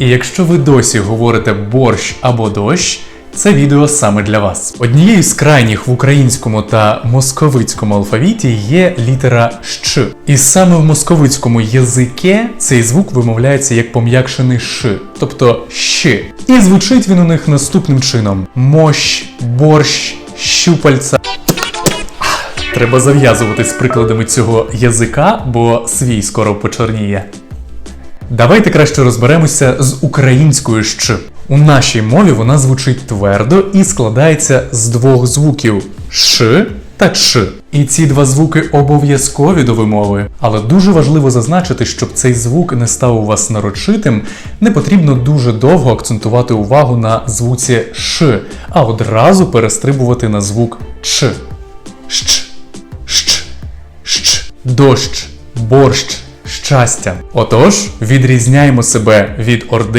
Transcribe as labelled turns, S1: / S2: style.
S1: І якщо ви досі говорите борщ або дощ, це відео саме для вас. Однією з крайніх в українському та московицькому алфавіті є літера щ. І саме в московицькому язике цей звук вимовляється як пом'якшений ш, тобто щ. І звучить він у них наступним чином: мощ, борщ, щупальця. Треба зав'язувати з прикладами цього язика, бо свій скоро почорніє. Давайте краще розберемося з українською щ. У нашій мові вона звучить твердо і складається з двох звуків ш та ч. І ці два звуки обов'язкові до вимови. Але дуже важливо зазначити, щоб цей звук не став у вас нарочитим, не потрібно дуже довго акцентувати увагу на звуці ш, а одразу перестрибувати на звук ч. Щ, щ, щ, дощ, борщ, щастя. Отож, відрізняємо себе від орди.